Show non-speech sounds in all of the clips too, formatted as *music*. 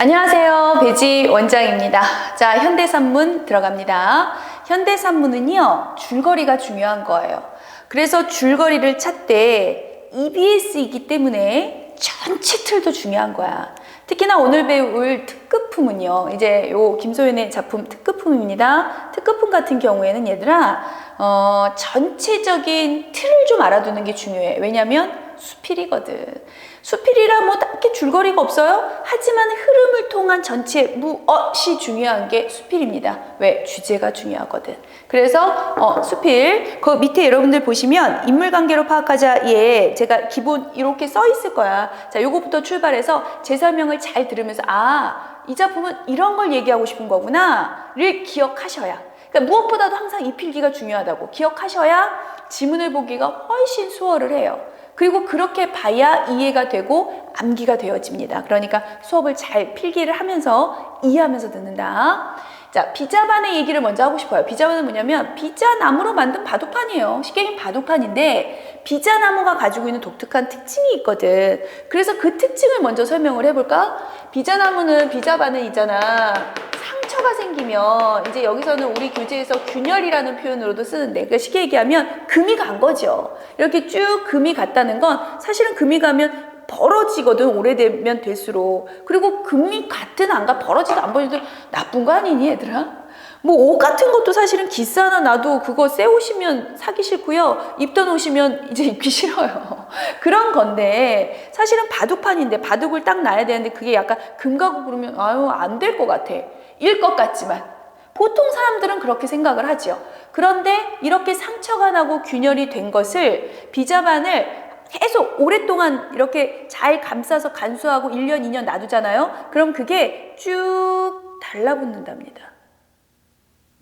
안녕하세요. 배지 원장입니다. 자, 현대산문 들어갑니다. 현대산문은요, 줄거리가 중요한 거예요. 그래서 줄거리를 찾되 EBS이기 때문에 전체 틀도 중요한 거야. 특히나 오늘 배울 특급품은요, 이제 요 김소연의 작품 특급품입니다. 특급품 같은 경우에는 얘들아, 어, 전체적인 틀을 좀 알아두는 게 중요해. 왜냐면 수필이거든. 수필이라 뭐 딱히 줄거리가 없어요. 하지만 흐름을 통한 전체 무엇이 중요한 게 수필입니다. 왜? 주제가 중요하거든. 그래서 어, 수필 그 밑에 여러분들 보시면 인물 관계로 파악하자에 제가 기본 이렇게 써 있을 거야. 자, 요거부터 출발해서 제 설명을 잘 들으면서 아, 이 작품은 이런 걸 얘기하고 싶은 거구나를 기억하셔야. 그러니까 무엇보다도 항상 이 필기가 중요하다고 기억하셔야 지문을 보기가 훨씬 수월을 해요. 그리고 그렇게 봐야 이해가 되고 암기가 되어집니다. 그러니까 수업을 잘 필기를 하면서 이해하면서 듣는다. 자, 비자반의 얘기를 먼저 하고 싶어요. 비자반은 뭐냐면 비자나무로 만든 바둑판이에요. 쉽게 얘기하면 바둑판인데 비자나무가 가지고 있는 독특한 특징이 있거든. 그래서 그 특징을 먼저 설명을 해볼까? 비자나무는 비자반은 있잖아. 상처가 생기면 이제 여기서는 우리 교재에서 균열이라는 표현으로도 쓰는데 그 쉽게 얘기하면 금이 간 거죠. 이렇게 쭉 금이 갔다는 건 사실은 금이 가면 벌어지거든 오래되면 될수록. 그리고 금이 같은 안가 벌어지도 안 벌어지도 나쁜 거 아니니 얘들아? 뭐 옷 같은 것도 사실은 기스 하나 놔도 그거 새 옷이면 사기 싫고요. 입던 옷이면 이제 입기 싫어요. *laughs* 그런 건데 사실은 바둑판인데 바둑을 딱 놔야 되는데 그게 약간 금 가고 그러면 아유 안 될 것 같아. 일 것 같지만. 보통 사람들은 그렇게 생각을 하죠. 그런데 이렇게 상처가 나고 균열이 된 것을 비자반을 계속 오랫동안 이렇게 잘 감싸서 간수하고 1년, 2년 놔두잖아요. 그럼 그게 쭉 달라붙는답니다.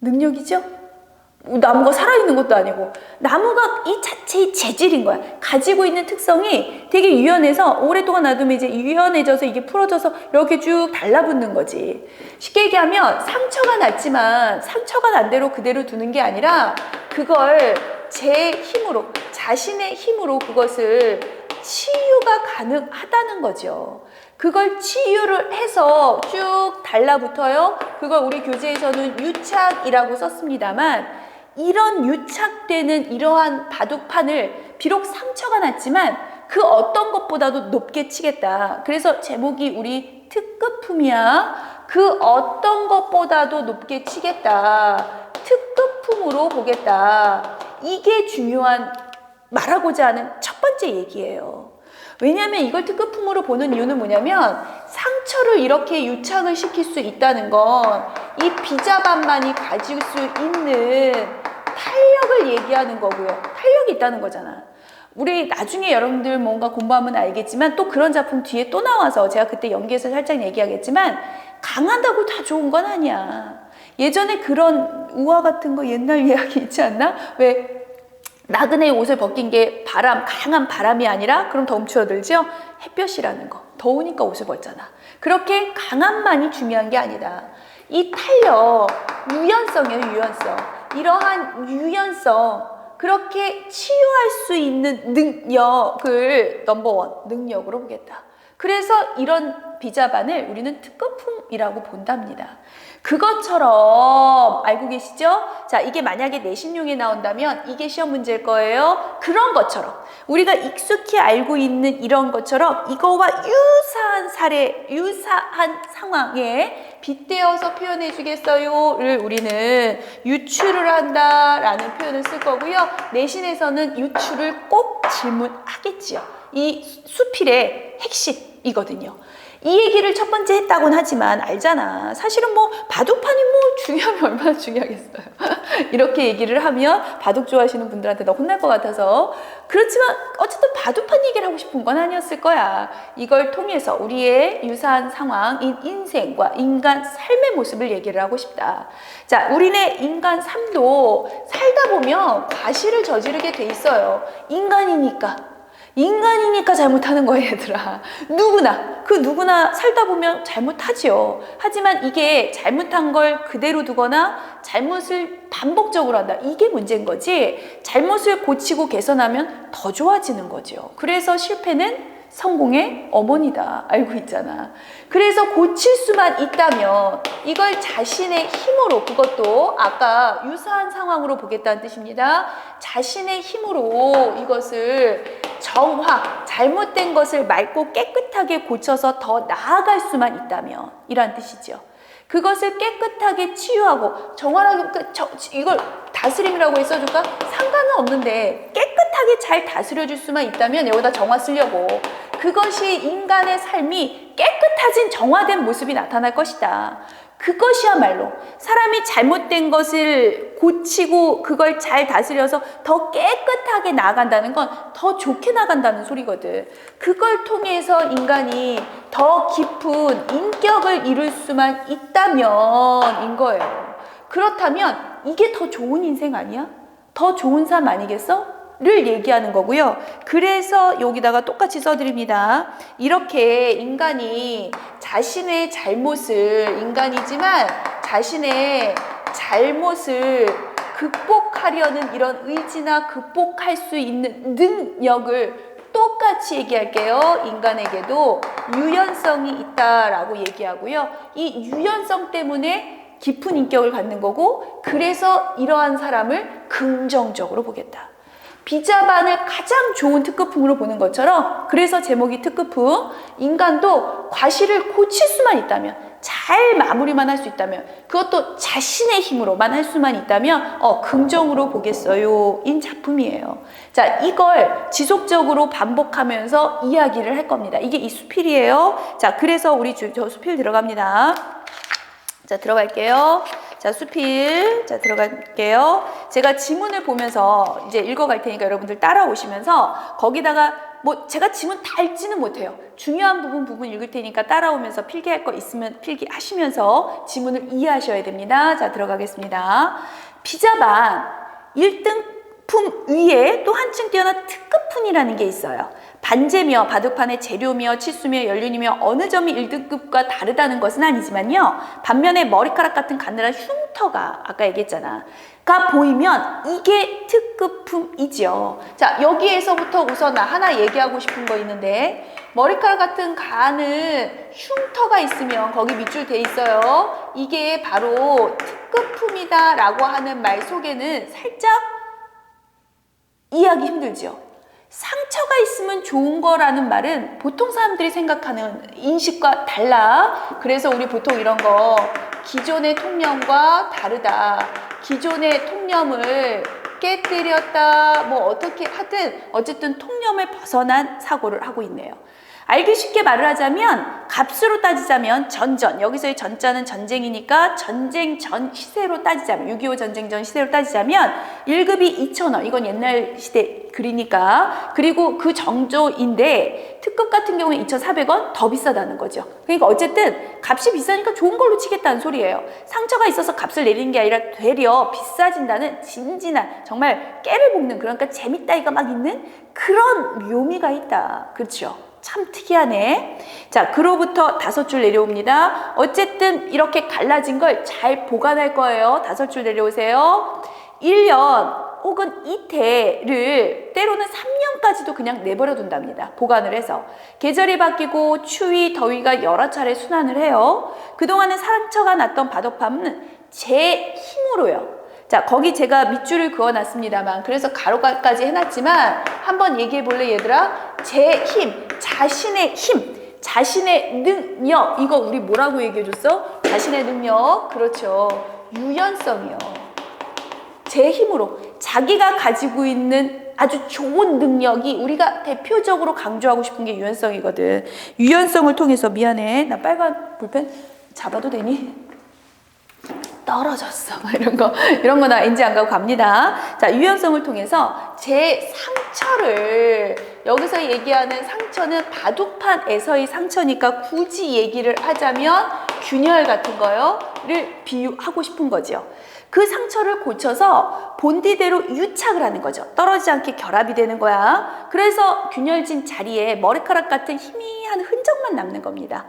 능력이죠? 나무가 살아있는 것도 아니고 나무가 이 자체의 재질인 거야. 가지고 있는 특성이 되게 유연해서 오랫동안 놔두면 이제 유연해져서 이게 풀어져서 이렇게 쭉 달라붙는 거지. 쉽게 얘기하면 상처가 났지만 상처가 난 대로 그대로 두는 게 아니라 그걸 제 힘으로 자신의 힘으로 그것을 치유가 가능하다는 거죠. 그걸 치유를 해서 쭉 달라붙어요. 그걸 우리 교재에서는 유착이라고 썼습니다만 이런 유착되는 이러한 바둑판을 비록 상처가 났지만 그 어떤 것보다도 높게 치겠다. 그래서 제목이 우리 특급품이야. 그 어떤 것보다도 높게 치겠다. 특급품으로 보겠다. 이게 중요한 말하고자 하는 첫 번째 얘기예요. 왜냐하면 이걸 특급품으로 보는 이유는 뭐냐면 상처를 이렇게 유착을 시킬 수 있다는 건 이 비자반만이 가질 수 있는 탄력을 얘기하는 거고요. 탄력이 있다는 거잖아. 우리 나중에 여러분들 뭔가 공부하면 알겠지만 또 그런 작품 뒤에 또 나와서 제가 그때 연기에서 살짝 얘기하겠지만 강한다고 다 좋은 건 아니야. 예전에 그런 우화 같은 거 옛날 *laughs* 이야기 있지 않나? 왜 나그네 옷을 벗긴 게 바람, 강한 바람이 아니라 그럼 더 움츠러들죠? 햇볕이라는 거. 더우니까 옷을 벗잖아. 그렇게 강함만이 중요한 게 아니다. 이 탄력, 유연성이에요, 유연성. 이러한 유연성, 그렇게 치유할 수 있는 능력을 넘버원, 능력으로 보겠다. 그래서 이런 비자반을 우리는 특급품이라고 본답니다. 그것처럼 알고 계시죠? 자, 이게 만약에 내신용에 나온다면 이게 시험 문제일 거예요. 그런 것처럼 우리가 익숙히 알고 있는 이런 것처럼 이거와 유사한 사례, 유사한 상황에 빗대어서 표현해 주겠어요를 우리는 유추를 한다라는 표현을 쓸 거고요. 내신에서는 유추를 꼭 질문하겠지요. 이 수필의 핵심이거든요. 이 얘기를 첫 번째 했다곤 하지만 알잖아. 사실은 뭐 바둑판이 뭐 중요하면 *laughs* 얼마나 중요하겠어요. *laughs* 이렇게 얘기를 하면 바둑 좋아하시는 분들한테 너 혼날 것 같아서 그렇지만 어쨌든 바둑판 얘기를 하고 싶은 건 아니었을 거야. 이걸 통해서 우리의 유사한 상황인 인생과 인간 삶의 모습을 얘기를 하고 싶다. 자, 우리네 인간 삶도 살다 보면 과실을 저지르게 돼 있어요. 인간이니까. 인간이니까 잘못하는 거예요, 얘들아. 누구나, 그 누구나 살다 보면 잘못하지요. 하지만 이게 잘못한 걸 그대로 두거나 잘못을 반복적으로 한다. 이게 문제인 거지. 잘못을 고치고 개선하면 더 좋아지는 거죠. 그래서 실패는 성공의 어머니다. 알고 있잖아. 그래서 고칠 수만 있다면 이걸 자신의 힘으로 그것도 아까 유사한 상황으로 보겠다는 뜻입니다. 자신의 힘으로 이것을 정화, 잘못된 것을 맑고 깨끗하게 고쳐서 더 나아갈 수만 있다면 이란 뜻이죠. 그것을 깨끗하게 치유하고 정화라고 그 저- 이걸 다스림이라고 해서줄까 상관은 없는데 깨끗하게 잘 다스려줄 수만 있다면 여기다 정화 쓰려고 그것이 인간의 삶이 깨끗해진 정화된 모습이 나타날 것이다. 그것이야말로 사람이 잘못된 것을 고치고 그걸 잘 다스려서 더 깨끗하게 나아간다는 건 더 좋게 나간다는 소리거든. 그걸 통해서 인간이 더 깊은 인격을 이룰 수만 있다면인 거예요. 그렇다면 이게 더 좋은 인생 아니야? 더 좋은 삶 아니겠어? 를 얘기하는 거고요. 그래서 여기다가 똑같이 써드립니다. 이렇게 인간이 자신의 잘못을, 인간이지만 자신의 잘못을 극복하려는 이런 의지나 극복할 수 있는 능력을 똑같이 얘기할게요. 인간에게도 유연성이 있다라고 얘기하고요. 이 유연성 때문에 깊은 인격을 갖는 거고, 그래서 이러한 사람을 긍정적으로 보겠다. 비자반을 가장 좋은 특급품으로 보는 것처럼 그래서 제목이 특급품 인간도 과실을 고칠 수만 있다면 잘 마무리만 할 수 있다면 그것도 자신의 힘으로만 할 수만 있다면 어 긍정으로 보겠어요. 인 작품이에요. 자 이걸 지속적으로 반복하면서 이야기를 할 겁니다. 이게 이 수필이에요. 자 그래서 우리 주, 저 수필 들어갑니다. 자 들어갈게요 자, 수필. 자, 들어갈게요. 제가 지문을 보면서 이제 읽어갈 테니까 여러분들 따라오시면서 거기다가 뭐 제가 지문 다 읽지는 못해요. 중요한 부분 부분 읽을 테니까 따라오면서 필기할 거 있으면 필기하시면서 지문을 이해하셔야 됩니다. 자, 들어가겠습니다. 비자반 1등 품 위에 또 한층 뛰어난 특급품이라는 게 있어요. 반제며 바둑판의 재료며 치수며 연륜이며 어느 점이 1등급과 다르다는 것은 아니지만요. 반면에 머리카락 같은 가늘한 흉터가 아까 얘기했잖아. 가 보이면 이게 특급품이지요. 자, 여기에서부터 우선 나 하나 얘기하고 싶은 거 있는데 머리카락 같은 가는 흉터가 있으면 거기 밑줄 돼 있어요. 이게 바로 특급품이다 라고 하는 말 속에는 살짝 이해하기 힘들죠. 상처가 있으면 좋은 거라는 말은 보통 사람들이 생각하는 인식과 달라. 그래서 우리 보통 이런 거 기존의 통념과 다르다. 기존의 통념을 깨뜨렸다. 뭐 어떻게 하든 어쨌든 통념을 벗어난 사고를 하고 있네요. 알기 쉽게 말을 하자면 값으로 따지자면 전전 여기서의 전자는 전쟁이니까 전쟁 전 시세로 따지자면 6.25 전쟁 전 시세로 따지자면 1급이 2,000원 이건 옛날 시대 글이니까 그리고 그 정조인데 특급 같은 경우에 2,400원 더 비싸다는 거죠. 그러니까 어쨌든 값이 비싸니까 좋은 걸로 치겠다는 소리예요. 상처가 있어서 값을 내리는 게 아니라 되려 비싸진다는 진진한 정말 깨를 볶는 그러니까 재밌다 이가 막 있는 그런 묘미가 있다. 그렇죠? 참 특이하네. 자, 그로부터 다섯 줄 내려옵니다. 어쨌든 이렇게 갈라진 걸 잘 보관할 거예요. 다섯 줄 내려오세요. 1년 혹은 이태를 때로는 3년까지도 그냥 내버려 둔답니다. 보관을 해서. 계절이 바뀌고 추위, 더위가 여러 차례 순환을 해요. 그동안은 상처가 났던 바둑판은 제 힘으로요. 자, 거기 제가 밑줄을 그어놨습니다만, 그래서 가로까지 해놨지만, 한번 얘기해 볼래, 얘들아? 제 힘, 자신의 힘, 자신의 능력, 이거 우리 뭐라고 얘기해 줬어? 자신의 능력, 그렇죠. 유연성이요. 제 힘으로, 자기가 가지고 있는 아주 좋은 능력이 우리가 대표적으로 강조하고 싶은 게 유연성이거든. 유연성을 통해서, 미안해. 나 빨간 볼펜 잡아도 되니? 떨어졌어. 막 이런 거, 이런 거 나 인지 안 가고 갑니다. 자, 유연성을 통해서 제 상처를, 여기서 얘기하는 상처는 바둑판에서의 상처니까 굳이 얘기를 하자면 균열 같은 거요,를 비유하고 싶은 거죠. 그 상처를 고쳐서 본디대로 유착을 하는 거죠. 떨어지지 않게 결합이 되는 거야. 그래서 균열진 자리에 머리카락 같은 희미한 흔적만 남는 겁니다.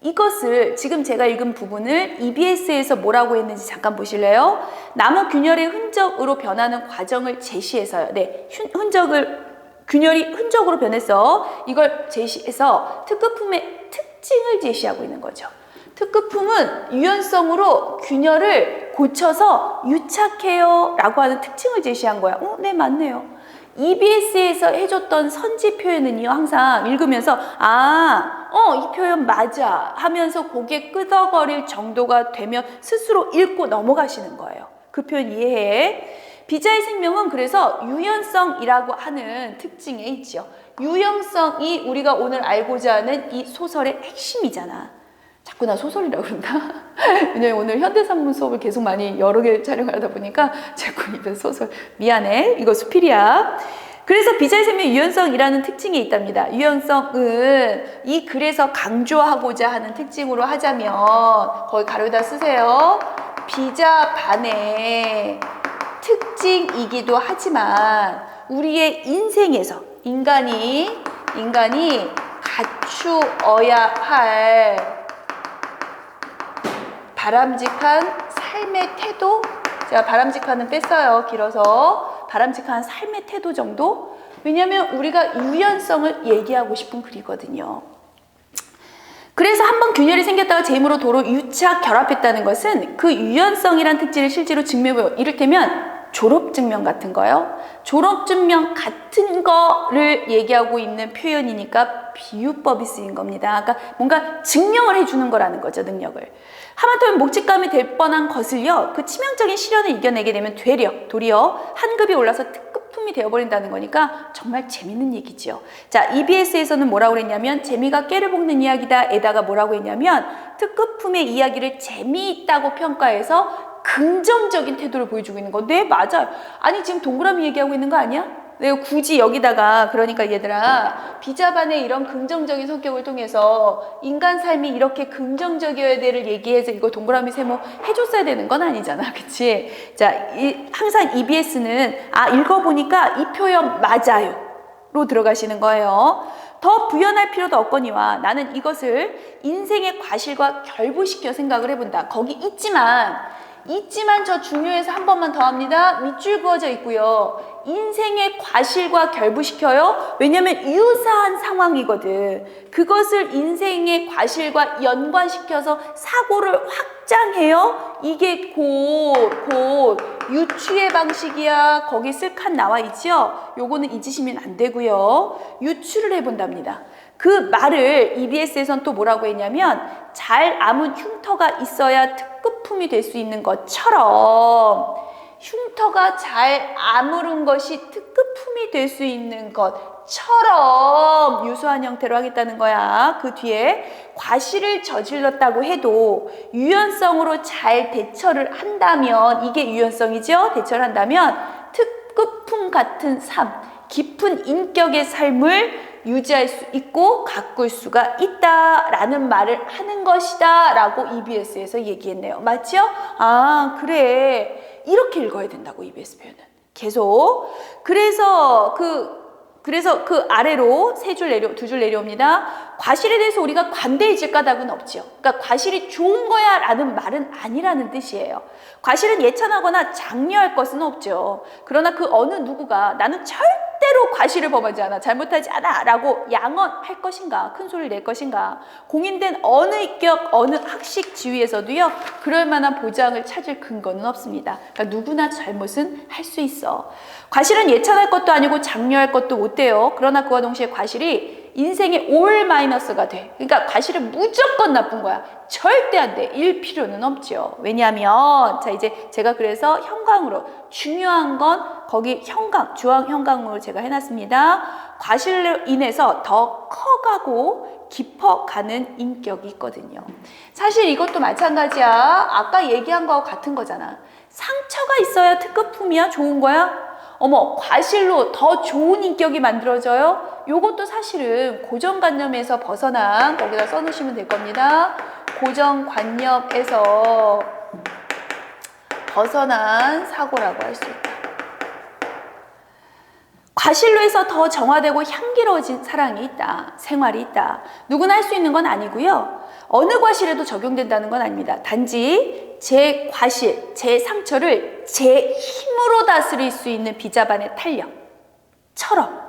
이것을 지금 제가 읽은 부분을 EBS에서 뭐라고 했는지 잠깐 보실래요? 나무 균열의 흔적으로 변하는 과정을 제시해서요. 네, 흔- 흔적을 균열이 흔적으로 변해서 이걸 제시해서 특급품의 특징을 제시하고 있는 거죠. 특급품은 유연성으로 균열을 고쳐서 유착해요 라고 하는 특징을 제시한 거야. 어, 네, 맞네요. EBS에서 해줬던 선지 표현은요, 항상 읽으면서, 아, 어, 이 표현 맞아. 하면서 고개 끄덕거릴 정도가 되면 스스로 읽고 넘어가시는 거예요. 그 표현 이해해. 비자의 생명은 그래서 유연성이라고 하는 특징에 있지요. 유연성이 우리가 오늘 알고자 하는 이 소설의 핵심이잖아. 자꾸 나 소설이라고 그런다. *laughs* 왜냐면 오늘 현대산문 수업을 계속 많이 여러 개 촬영하다 보니까 자꾸 입에 소설. 미안해. 이거 수필이야. 그래서 비자의 생명 유연성이라는 특징이 있답니다. 유연성은 이 글에서 강조하고자 하는 특징으로 하자면 거기 가로에다 쓰세요. 비자 반의 특징이기도 하지만 우리의 인생에서 인간이 인간이 갖추어야 할 바람직한 삶의 태도 제가 바람직한은 뺐어요 길어서. 바람직한 삶의 태도 정도? 왜냐하면 우리가 유연성을 얘기하고 싶은 글이거든요. 그래서 한번 균열이 생겼다가 재임으로 도로 유착 결합했다는 것은 그 유연성이란 특질을 실제로 증명해요. 이를테면 졸업증명 같은 거요. 졸업증명 같은 거를 얘기하고 있는 표현이니까 비유법이 쓰인 겁니다. 그러니까 뭔가 증명을 해주는 거라는 거죠, 능력을. 하마터면 목직감이 될 뻔한 것을요, 그 치명적인 시련을 이겨내게 되면 되려, 도리어 한급이 올라서 특급품이 되어버린다는 거니까 정말 재밌는 얘기지요. 자, EBS에서는 뭐라고 그랬냐면, 재미가 깨를 볶는 이야기다. 에다가 뭐라고 했냐면, 특급품의 이야기를 재미있다고 평가해서 긍정적인 태도를 보여주고 있는 거. 네, 맞아요. 아니, 지금 동그라미 얘기하고 있는 거 아니야? 내가 굳이 여기다가, 그러니까 얘들아, 비자반의 이런 긍정적인 성격을 통해서 인간 삶이 이렇게 긍정적이어야 돼를 얘기해서 이거 동그라미 세모 해줬어야 되는 건 아니잖아. *laughs* 그치? 자, 이, 항상 EBS는, 아, 읽어보니까 이 표현 맞아요. 로 들어가시는 거예요. 더 부연할 필요도 없거니와 나는 이것을 인생의 과실과 결부시켜 생각을 해본다. 거기 있지만, 있지만 저 중요해서 한 번만 더 합니다. 밑줄 그어져 있고요. 인생의 과실과 결부시켜요. 왜냐면 유사한 상황이거든. 그것을 인생의 과실과 연관시켜서 사고를 확장해요. 이게 곧, 곧 유추의 방식이야. 거기 쓸 칸 나와 있죠? 요거는 잊으시면 안 되고요. 유추를 해본답니다. 그 말을 EBS에선 또 뭐라고 했냐면 잘 아문 흉터가 있어야 특급품이 될 수 있는 것처럼 흉터가 잘 아무른 것이 특급품이 될 수 있는 것처럼 유수한 형태로 하겠다는 거야. 그 뒤에 과실을 저질렀다고 해도 유연성으로 잘 대처를 한다면 이게 유연성이죠. 대처를 한다면 특급품 같은 삶, 깊은 인격의 삶을 유지할 수 있고 가꿀 수가 있다라는 말을 하는 것이다라고 EBS에서 얘기했네요. 맞죠? 아, 그래. 이렇게 읽어야 된다고 EBS 표현은. 계속. 그래서 그 그래서 그 아래로 세 줄 내려 두 줄 내려옵니다. 과실에 대해서 우리가 관대해질 까닭은 없지요. 그러니까 과실이 좋은 거야라는 말은 아니라는 뜻이에요. 과실은 예찬하거나 장려할 것은 없죠. 그러나 그 어느 누구가 나는 절 대로 과실을 범하지 않아, 잘못하지 않아 라고 양언할 것인가, 큰 소리를 낼 것인가, 공인된 어느 인격, 어느 학식 지위에서도요 그럴 만한 보장을 찾을 근거는 없습니다. 그러니까 누구나 잘못은 할 수 있어. 과실은 예찬할 것도 아니고 장려할 것도 못 돼요. 그러나 그와 동시에 과실이 인생의 올 마이너스가 돼. 그러니까 과실은 무조건 나쁜 거야. 절대 안 돼. 일 필요는 없죠. 왜냐하면 자 이제 제가 그래서 형광으로 중요한 건 거기 형광 주황 형광으로 제가 해놨습니다. 과실로 인해서 더 커가고 깊어가는 인격이 있거든요. 사실 이것도 마찬가지야. 아까 얘기한 거하고 같은 거잖아. 상처가 있어야 특급 품이야? 좋은 거야? 어머, 과실로 더 좋은 인격이 만들어져요? 요것도 사실은 고정관념에서 벗어난, 거기다 써놓으시면 될 겁니다. 고정관념에서 벗어난 사고라고 할 수 있다. 과실로 해서 더 정화되고 향기로워진 사랑이 있다. 생활이 있다. 누구나 할 수 있는 건 아니고요. 어느 과실에도 적용된다는 건 아닙니다. 단지 제 과실, 제 상처를 제 힘으로 다스릴 수 있는 비자반의 탄력처럼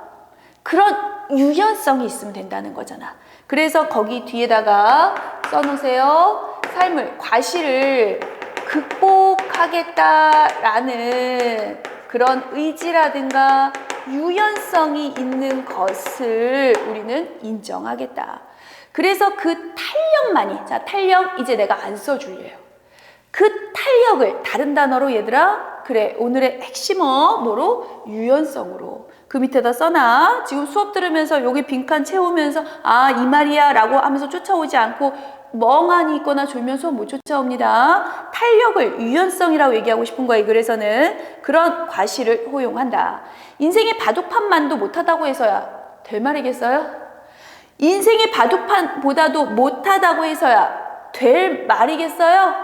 그런 유연성이 있으면 된다는 거잖아. 그래서 거기 뒤에다가 써놓으세요. 삶을, 과실을 극복하겠다라는 그런 의지라든가 유연성이 있는 것을 우리는 인정하겠다. 그래서 그 탄력만이, 자, 탄력 이제 내가 안 써줄래요. 그 탄력을 다른 단어로 얘들아, 그래, 오늘의 핵심어 뭐로? 유연성으로. 그 밑에다 써놔. 지금 수업 들으면서 여기 빈칸 채우면서 아, 이 말이야 라고 하면서 쫓아오지 않고 멍하니 있거나 졸면 수업 못 쫓아옵니다. 탄력을 유연성이라고 얘기하고 싶은 거예요. 그래서는 그런 과실을 호용한다. 인생의 바둑판만도 못하다고 해서야 될 말이겠어요? 인생의 바둑판보다도 못하다고 해서야 될 말이겠어요?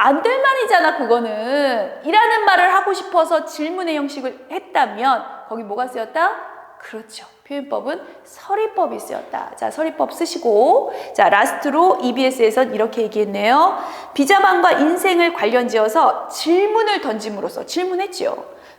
안 될 말이잖아, 그거는. 이라는 말을 하고 싶어서 질문의 형식을 했다면, 거기 뭐가 쓰였다? 그렇죠. 표현법은 서리법이 쓰였다. 자, 서리법 쓰시고. 자, 라스트로 EBS에선 이렇게 얘기했네요. 비자만과 인생을 관련 지어서 질문을 던짐으로써 질문했지요.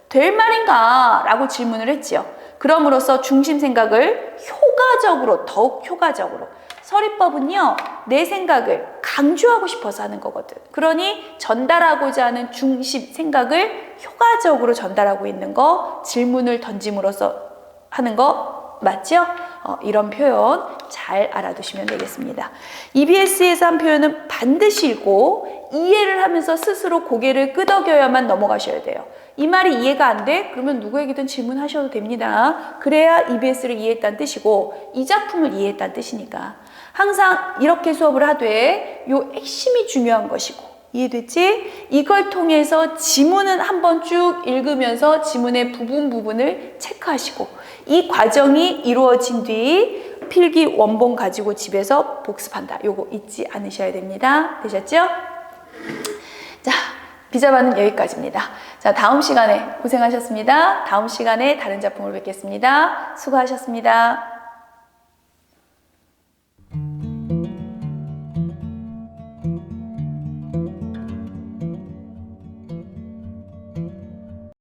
될 말인가? 라고 질문을 했지요. 그럼으로써 중심 생각을 효과적으로, 더욱 효과적으로. 서리법은요, 내 생각을 강조하고 싶어서 하는 거거든. 그러니 전달하고자 하는 중심 생각을 효과적으로 전달하고 있는 거, 질문을 던짐으로써 하는 거 맞죠? 어, 이런 표현 잘 알아두시면 되겠습니다. EBS에서 한 표현은 반드시 읽고 이해를 하면서 스스로 고개를 끄덕여야만 넘어가셔야 돼요. 이 말이 이해가 안 돼? 그러면 누구에게든 질문하셔도 됩니다. 그래야 EBS를 이해했다는 뜻이고 이 작품을 이해했다는 뜻이니까. 항상 이렇게 수업을 하되 요 핵심이 중요한 것이고 이해됐지? 이걸 통해서 지문은 한번 쭉 읽으면서 지문의 부분 부분을 체크하시고 이 과정이 이루어진 뒤 필기 원본 가지고 집에서 복습한다. 요거 잊지 않으셔야 됩니다. 되셨죠? 자, 비자반은 여기까지입니다. 자, 다음 시간에 고생하셨습니다. 다음 시간에 다른 작품을 뵙겠습니다. 수고하셨습니다.